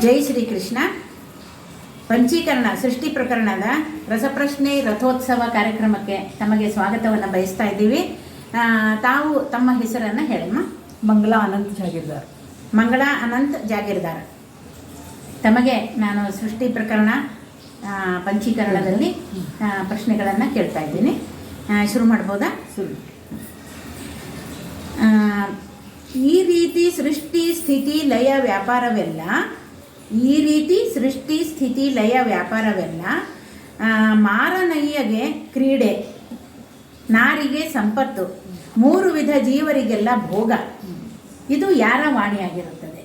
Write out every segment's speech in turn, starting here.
ಜೈ ಶ್ರೀ ಕೃಷ್ಣ ಪಂಚೀಕರಣ ಸೃಷ್ಟಿ ಪ್ರಕರಣದ ರಸಪ್ರಶ್ನೆ ರಥೋತ್ಸವ ಕಾರ್ಯಕ್ರಮಕ್ಕೆ ತಮಗೆ ಸ್ವಾಗತವನ್ನು ಬಯಸ್ತಾ ಇದ್ದೀವಿ. ತಾವು ತಮ್ಮ ಹೆಸರನ್ನು ಹೇಳಮ್ಮ. ಮಂಗಲ ಅನಂತ್ ಜಾಗಿರ್ದಾರ್. ಮಂಗಳ ಅನಂತ್ ಜಾಗೀರ್ದಾರ್. ತಮಗೆ ನಾನು ಸೃಷ್ಟಿ ಪ್ರಕರಣ ಪಂಚೀಕರಣದಲ್ಲಿ ಪ್ರಶ್ನೆಗಳನ್ನು ಕೇಳ್ತಾ ಇದ್ದೀನಿ. ಶುರು ಮಾಡ್ಬೋದಾ? ಶುರು. ಈ ರೀತಿ ಸೃಷ್ಟಿ ಸ್ಥಿತಿ ಲಯ ವ್ಯಾಪಾರವೆಲ್ಲ ಈ ರೀತಿ ಸೃಷ್ಟಿ ಸ್ಥಿತಿ ಲಯ ವ್ಯಾಪಾರವೆಲ್ಲ ಮಾರನಯ್ಯಗೆ ಕ್ರೀಡೆ ನಾರಿಗೆ ಸಂಪತ್ತು ಮೂರು ವಿಧ ಜೀವರಿಗೆಲ್ಲ ಭೋಗ. ಇದು ಯಾರ ವಾಣಿಯಾಗಿರುತ್ತದೆ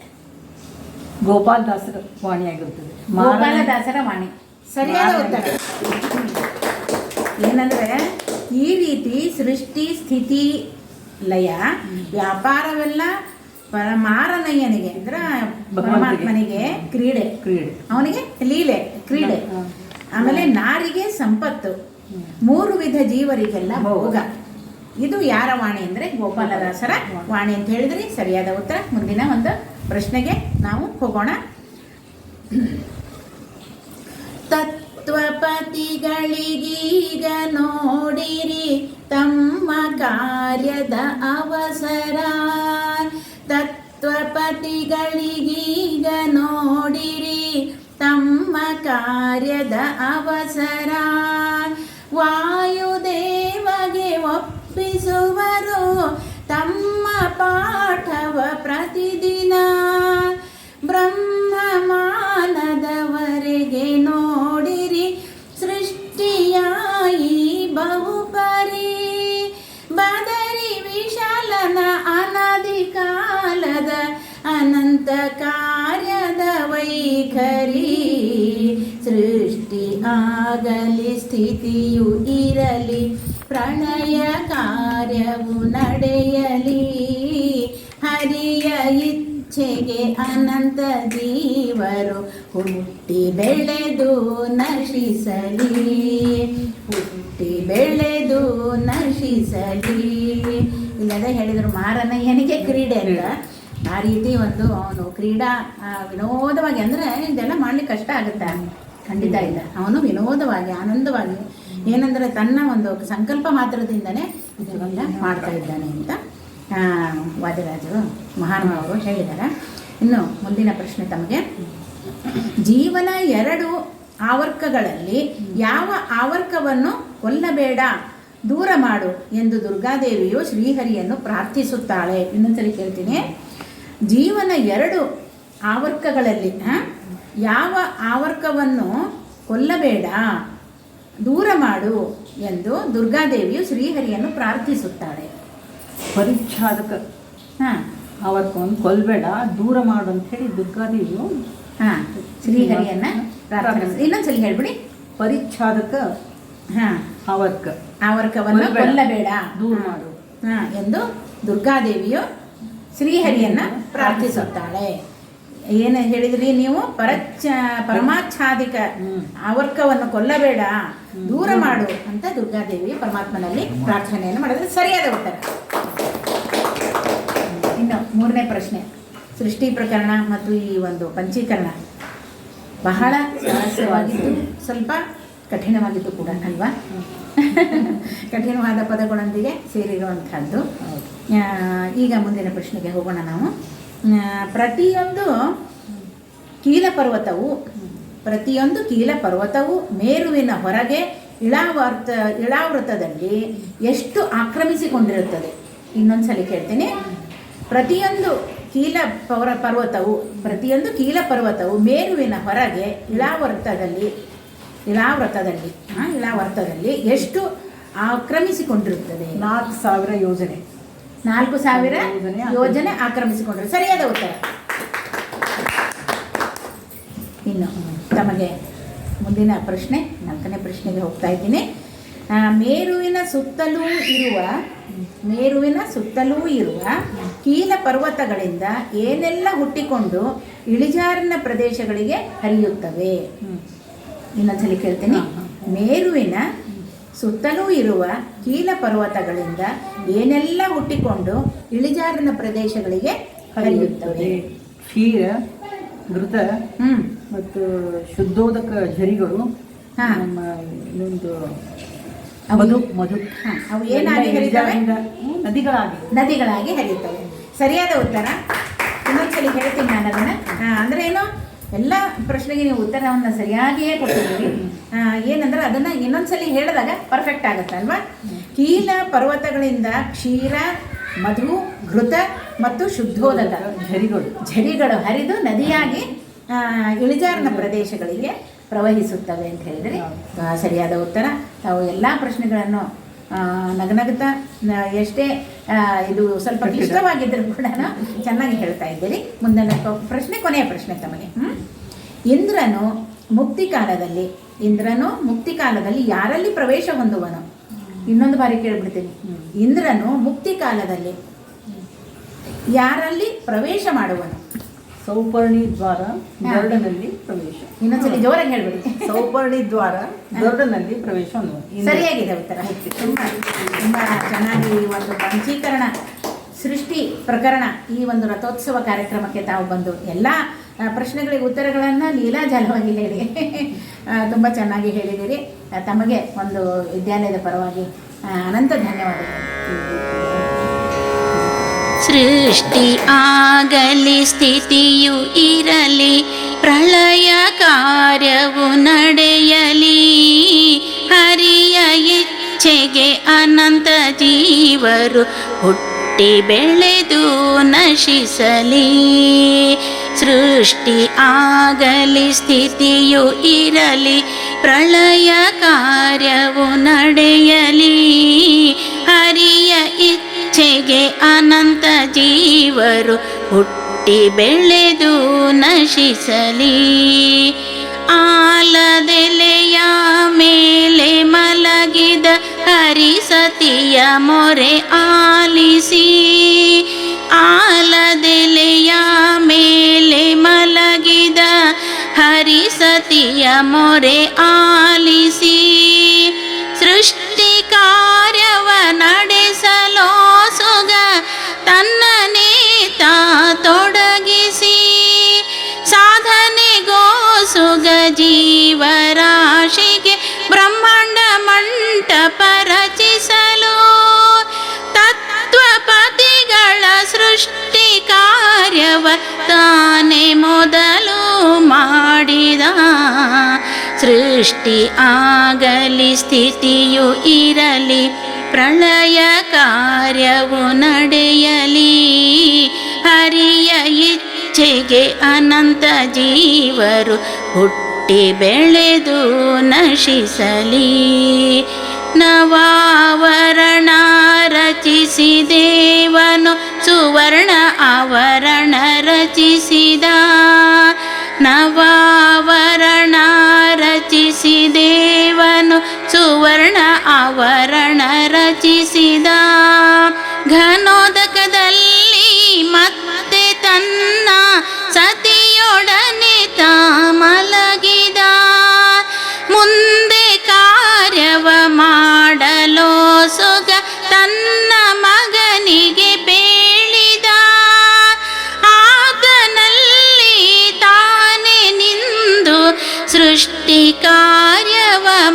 ಗೋಪಾಲ್ ದಾಸರ ವಾಣಿಯಾಗಿರುತ್ತದೆ ಗೋಪಾಲದಾಸರ ವಾಣಿ. ಸರಿಯಾದ ಉತ್ತರ. ಏನಂದ್ರೆ ಈ ರೀತಿ ಸೃಷ್ಟಿ ಸ್ಥಿತಿ ಲಯ ವ್ಯಾಪಾರವೆಲ್ಲ ಪರಮಾರನಯ್ಯನಿಗೆ ಅಂದ್ರೆ ಪರಮಾತ್ಮನಿಗೆ ಕ್ರೀಡೆ. ಕ್ರೀಡೆ. ಅವನಿಗೆ ಲೀಲೆ ಕ್ರೀಡೆ. ಆಮೇಲೆ ನಾರಿಗೆ ಸಂಪತ್ತು. ಮೂರು ವಿಧ ಜೀವರಿಗೆಲ್ಲ ಭೋಗ. ಇದು ಯಾರ ವಾಣಿ ಅಂದ್ರೆ ಗೋಪಾಲದಾಸರ ವಾಣಿ ಅಂತ ಹೇಳಿದ್ರಿ. ಸರಿಯಾದ ಉತ್ತರ. ಮುಂದಿನ ಒಂದು ಪ್ರಶ್ನೆಗೆ ನಾವು ಹೋಗೋಣ. ತತ್ವಪತಿಗಳಿಗೀಗ ನೋಡಿರಿ ತಮ್ಮ ಕಾರ್ಯದ ಅವಸರ. ತತ್ವಪತಿಗಳಿಗೀಗ ನೋಡಿರಿ ತಮ್ಮ ಕಾರ್ಯದ ಅವಸರ. ವಾಯುದೇವಗೆ ಒಪ್ಪಿಸುವರು ತಮ್ಮ ಪಾಠವ ಪ್ರತಿದಿನ. ಆಗಲಿ, ಸ್ಥಿತಿಯು ಇರಲಿ, ಪ್ರಣಯ ಕಾರ್ಯವು ನಡೆಯಲಿ. ಹರಿಯ ಇಚ್ಛೆಗೆ ಅನಂತ ಜೀವರು ಹುಟ್ಟಿ ಬೆಳೆದು ನಶಿಸಲಿ. ಹುಟ್ಟಿ ಬೆಳೆದು ನಶಿಸಲಿ. ಇಲ್ಲದೆ ಹೇಳಿದರು ಮಾರನಯ್ಯನಿಗೆ ಕ್ರೀಡೆ ಅಂತ. ಆ ರೀತಿ ಒಂದು ಅವನು ಕ್ರೀಡಾ ವಿನೋದವಾಗಿ ಅಂದರೆ ಇದೆಲ್ಲ ಮಾಡ್ಲಿಕ್ಕೆ ಕಷ್ಟ ಆಗುತ್ತೆ. ಖಂಡಿತ ಇಲ್ಲ ಅವನು ವಿನೋದವಾಗಿ, ಆನಂದವಾಗಿ, ಏನಂದರೆ ತನ್ನ ಒಂದು ಸಂಕಲ್ಪ ಮಾತ್ರದಿಂದನೇ ಇದನ್ನೆಲ್ಲ ಮಾಡ್ತಾ ಇದ್ದಾನೆ ಅಂತ ವಾದಿರಾಜರು, ಮಹಾನುಭಾವರು ಹೇಳಿದ್ದಾರೆ. ಇನ್ನು ಮುಂದಿನ ಪ್ರಶ್ನೆ ತಮಗೆ. ಜೀವನ ಎರಡು ಆವರ್ಕಗಳಲ್ಲಿ ಯಾವ ಆವರ್ಕವನ್ನು ಕೊಲ್ಲಬೇಡ, ದೂರ ಮಾಡು ಎಂದು ದುರ್ಗಾದೇವಿಯು ಶ್ರೀಹರಿಯನ್ನು ಪ್ರಾರ್ಥಿಸುತ್ತಾಳೆ. ಇನ್ನೊಂದ್ಸರಿ ಕೇಳ್ತೀನಿ. ಜೀವನ ಎರಡು ಆವರ್ಕಗಳಲ್ಲಿ ಯಾವ ಆವರ್ಕವನ್ನು ಕೊಲ್ಲಬೇಡ ದೂರ ಮಾಡು ಎಂದು ದುರ್ಗಾದೇವಿಯು ಶ್ರೀಹರಿಯನ್ನು ಪ್ರಾರ್ಥಿಸುತ್ತಾಳೆ. ಪರಿಚ್ಛಾದಕ ಹಾಂ. ಆವರ್ಕವನ್ನು ಕೊಲ್ಲಬೇಡ ದೂರ ಮಾಡು ಅಂತ ಹೇಳಿ ದುರ್ಗಾದೇವಿಯು ಹಾಂ ಶ್ರೀಹರಿಯನ್ನ ಪ್ರಾರ್ಥನೆ ಇನ್ನೊಂದ್ಸಲಿ ಹೇಳ್ಬಿಡಿ. ಪರಿಚ್ಛಾದಕ ಹಾಂ. ಅವರ್ಕ ಆವರ್ಕವನ್ನು. ಕೊಲ್ಲಬೇಡ. ದೂರ ಮಾಡು. ಹಾಂ ಎಂದು ದುರ್ಗಾದೇವಿಯು ಶ್ರೀಹರಿಯನ್ನ ಪ್ರಾರ್ಥಿಸುತ್ತಾಳೆ. ಏನು ಹೇಳಿದ್ರಿ ನೀವು? ಪರಚ ಪರಮಾಚ್ಛಾದಿಕ ಅವರ್ಕವನ್ನು ಆವರ್ಕವನ್ನು ಕೊಲ್ಲಬೇಡ ದೂರ ಮಾಡು ಅಂತ ದುರ್ಗಾದೇವಿ ಪರಮಾತ್ಮನಲ್ಲಿ ಪ್ರಾರ್ಥನೆಯನ್ನು ಮಾಡಿದ್ರೆ. ಸರಿಯಾದ ಉತ್ತರ. ಇನ್ನು ಮೂರನೇ ಪ್ರಶ್ನೆ. ಸೃಷ್ಟಿ ಪ್ರಕರಣ ಮತ್ತು ಈ ಒಂದು ಪಂಚೀಕರಣ ಬಹಳ ಸಹಜವಾಗಿದ್ದು ಸ್ವಲ್ಪ ಕಠಿಣವಾಗಿದ್ದು ಕೂಡ ಅಲ್ವಾ? ಕಠಿಣವಾದ ಪದಗಳೊಂದಿಗೆ ಸೇರಿರುವಂಥದ್ದು. ಈಗ ಮುಂದಿನ ಪ್ರಶ್ನೆಗೆ ಹೋಗೋಣ ನಾವು. ಪ್ರತಿಯೊಂದು ಕೀಲ ಪರ್ವತವು, ಪ್ರತಿಯೊಂದು ಕೀಲ ಪರ್ವತವು ಮೇರುವಿನ ಹೊರಗೆ ಇಳಾವರ್ತ, ಇಳಾವೃತದಲ್ಲಿ ಎಷ್ಟು ಆಕ್ರಮಿಸಿಕೊಂಡಿರುತ್ತದೆ. ಇನ್ನೊಂದ್ಸಲಿ ಕೇಳ್ತೀನಿ. ಪ್ರತಿಯೊಂದು ಕೀಲ ಪೌರ ಪರ್ವತವು, ಪ್ರತಿಯೊಂದು ಕೀಲ ಪರ್ವತವು ಮೇರುವಿನ ಹೊರಗೆ ಇಳಾವೃತದಲ್ಲಿ ಇಳಾವೃತದಲ್ಲಿ ಇಳಾವೃತದಲ್ಲಿ ಎಷ್ಟು ಆಕ್ರಮಿಸಿಕೊಂಡಿರುತ್ತದೆ. ನಾಲ್ಕು ಸಾವಿರ ಯೋಜನೆ. ನಾಲ್ಕು ಸಾವಿರ ಯೋಜನೆ ಆಕ್ರಮಿಸಿಕೊಂಡ್ರೆ. ಸರಿಯಾದ ಉತ್ತರ. ಇನ್ನು ತಮಗೆ ಮುಂದಿನ ಪ್ರಶ್ನೆ ನಾಲ್ಕನೇ ಪ್ರಶ್ನೆಗೆ ಹೋಗ್ತಾ ಇದ್ದೀನಿ. ಮೇರುವಿನ ಸುತ್ತಲೂ ಇರುವ ಮೇರುವಿನ ಸುತ್ತಲೂ ಇರುವ ಕೀಲ ಪರ್ವತಗಳಿಂದ ಏನೆಲ್ಲ ಹುಟ್ಟಿಕೊಂಡು ಇಳಿಜಾರಿನ ಪ್ರದೇಶಗಳಿಗೆ ಹರಿಯುತ್ತವೆ. ಇನ್ನೊಂದ್ಸಲಿ ಕೇಳ್ತೀನಿ. ಮೇರುವಿನ ಸುತ್ತಲೂ ಇರುವ ಕೀಲ ಪರ್ವತಗಳಿಂದ ಏನೆಲ್ಲ ಹುಟ್ಟಿಕೊಂಡು ಇಳಿಜಾರಿನ ಪ್ರದೇಶಗಳಿಗೆ ಹರಿಯುತ್ತವೆ. ಕ್ಷೀರ ಘೃತ ಹ್ಮ್. ಮತ್ತು ಶುದ್ಧೋದಕ ಝರಿಗಳು. ನಮ್ಮ ಇನ್ನೊಂದು ಮಧು ಅವು ಏನಾಗಿ ಹರಿತವೆ? ನದಿಗಳಾಗಿ. ನದಿಗಳಾಗಿ ಹರಿಯುತ್ತವೆ. ಸರಿಯಾದ ಉತ್ತರ. ಇನ್ನೊಂದ್ಸಲಿ ಹೇಳ್ತೀನಿ ನಾನು ಅದನ್ನ ಅಂದ್ರೆ ಏನು? ಎಲ್ಲ ಪ್ರಶ್ನೆಗೆ ನೀವು ಉತ್ತರವನ್ನು ಸರಿಯಾಗಿಯೇ ಕೊಟ್ಟಿದ್ದೀರಿ. ಏನಂದ್ರೆ ಅದನ್ನ ಇನ್ನೊಂದ್ಸಲಿ ಹೇಳಿದಾಗ ಪರ್ಫೆಕ್ಟ್ ಆಗುತ್ತೆ ಅಲ್ವಾ? ಕೀಲ ಪರ್ವತಗಳಿಂದ ಕ್ಷೀರ ಮಧು ಘೃತ ಮತ್ತು ಶುದ್ಧೋದಕ ಝರಿಗಳು. ಝರಿಗಳು ಹರಿದು ನದಿಯಾಗಿ ಇಳಿಜಾರಿನ ಪ್ರದೇಶಗಳಿಗೆ ಪ್ರವಹಿಸುತ್ತವೆ ಅಂತ ಹೇಳಿದರೆ. ಸರಿಯಾದ ಉತ್ತರ. ತಾವು ಎಲ್ಲ ಪ್ರಶ್ನೆಗಳನ್ನು ನಗನಗುತ್ತಾ ನ- ಎಷ್ಟೇ ಇದು ಸ್ವಲ್ಪ ಕ್ಲಿಷ್ಟವಾಗಿದ್ದರೂ ಕೂಡ ಚೆನ್ನಾಗಿ ಹೇಳ್ತಾ ಇದ್ದೀರಿ ಮುಂದಿನ ಪ್ರಶ್ನೆ ಕೊನೆಯ ಪ್ರಶ್ನೆ ತಮಗೆ? ಇಂದ್ರನು ಮುಕ್ತಿ ಕಾಲದಲ್ಲಿ ಇಂದ್ರನು ಮುಕ್ತಿ ಕಾಲದಲ್ಲಿ ಯಾರಲ್ಲಿ ಪ್ರವೇಶ ಹೊಂದುವನು? ಇನ್ನೊಂದು ಬಾರಿ ಕೇಳ್ಬಿಡ್ತೀನಿ. ಇಂದ್ರನು ಮುಕ್ತಿ ಕಾಲದಲ್ಲಿ ಯಾರಲ್ಲಿ ಪ್ರವೇಶ ಮಾಡುವನು? ಸೌಪರ್ಣಿ ದ್ವಾರ ಗರ್ಡನಲ್ಲಿ ಪ್ರವೇಶ. ಇನ್ನೊಂದ್ಸಲಿ ಜೋರಾಗಿ ಹೇಳ್ಬೇಡಿ. ಸೌಪರ್ಣಿ ದ್ವಾರ ಗರ್ಡನಲ್ಲಿ ಪ್ರವೇಶ. ಸರಿಯಾಗಿದೆ ಉತ್ತರ. ತುಂಬ ತುಂಬ ಚೆನ್ನಾಗಿ ಈ ಒಂದು ಪಂಚೀಕರಣ ಸೃಷ್ಟಿ ಪ್ರಕರಣ ಈ ಒಂದು ರಥೋತ್ಸವ ಕಾರ್ಯಕ್ರಮಕ್ಕೆ ತಾವು ಬಂದು ಎಲ್ಲ ಪ್ರಶ್ನೆಗಳಿಗೆ ಉತ್ತರಗಳನ್ನು ಲೀಲಾಜಾಲವಾಗಿ ಹೇಳಿ. ತುಂಬ ಚೆನ್ನಾಗಿ ಹೇಳಿದ್ದೀರಿ. ತಮಗೆ ಒಂದು ವಿದ್ಯಾಲಯದ ಪರವಾಗಿ ಅನಂತ ಧನ್ಯವಾದಗಳು. ಸೃಷ್ಟಿ ಆಗಲಿ, ಸ್ಥಿತಿಯು ಇರಲಿ, ಪ್ರಳಯ ಕಾರ್ಯವು ನಡೆಯಲಿ. ಹರಿಯ ಇಚ್ಛೆಗೆ ಅನಂತ ಜೀವರು ಹುಟ್ಟಿ ಬೆಳೆದು ನಶಿಸಲಿ. ಸೃಷ್ಟಿ ಆಗಲಿ, ಸ್ಥಿತಿಯು ಇರಲಿ, ಪ್ರಳಯ ಕಾರ್ಯವು ನಡೆಯಲಿ. ಹರಿಯ ಇಚ್ಛೆಗೆ ಅನಂತ ಜೀವರು ಹುಟ್ಟಿ ಬೆಳೆದು ನಶಿಸಲಿ. ಆಲದೆಲೆಯ ಮೇಲೆ ಮಲಗಿದ ಹರಿಸತಿಯ ಮೊರೆ ಆಲಿಸಿ. ಆಲದೆಲೆಯ ಮೇಲೆ ಮಲಗಿದ ಹರಿಸತಿಯ ಮೊರೆ ಆಲಿಸಿ ಸೃಷ್ಟಿ ಆಗಲಿ, ಸ್ಥಿತಿಯು ಇರಲಿ, ಪ್ರಳಯ ಕಾರ್ಯವು ನಡೆಯಲಿ. ಹರಿಯ ಇಚ್ಛೆಗೆ ಅನಂತ ಜೀವರು ಹುಟ್ಟಿ ಬೆಳೆದು ನಶಿಸಲಿ. ನವಾವರಣ ರಚಿಸಿ ದೇವನು ಸುವರ್ಣ ಆವರಣ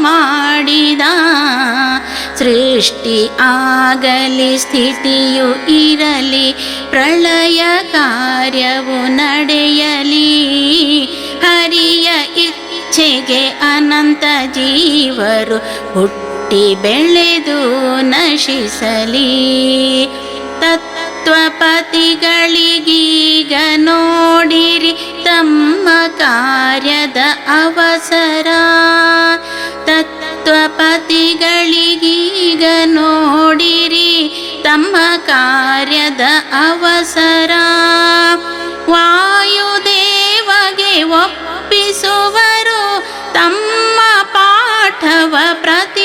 ಮಾಡಿದ. ಸೃಷ್ಟಿ ಆಗಲಿ, ಸ್ಥಿತಿಯು ಇರಲಿ, ಪ್ರಳಯ ಕಾರ್ಯವು ನಡೆಯಲಿ. ಹರಿಯ ಇಚ್ಛೆಗೆ ಅನಂತ ಜೀವರು ಹುಟ್ಟಿ ಬೆಳೆದು ನಶಿಸಲಿ. ತತ್ವಪತಿಗಳಿಗೀಗ ನೋಡಿರಿ ತಮ್ಮ ಕಾರ್ಯದ ಅವಸರ. ನೋಡಿರಿ ತಮ್ಮ ಕಾರ್ಯದ ಅವಸರ. ವಾಯುದೇವಗೆ ಒಪ್ಪಿಸುವರು ತಮ್ಮ ಪಾಠವ ಪ್ರತಿದಿನ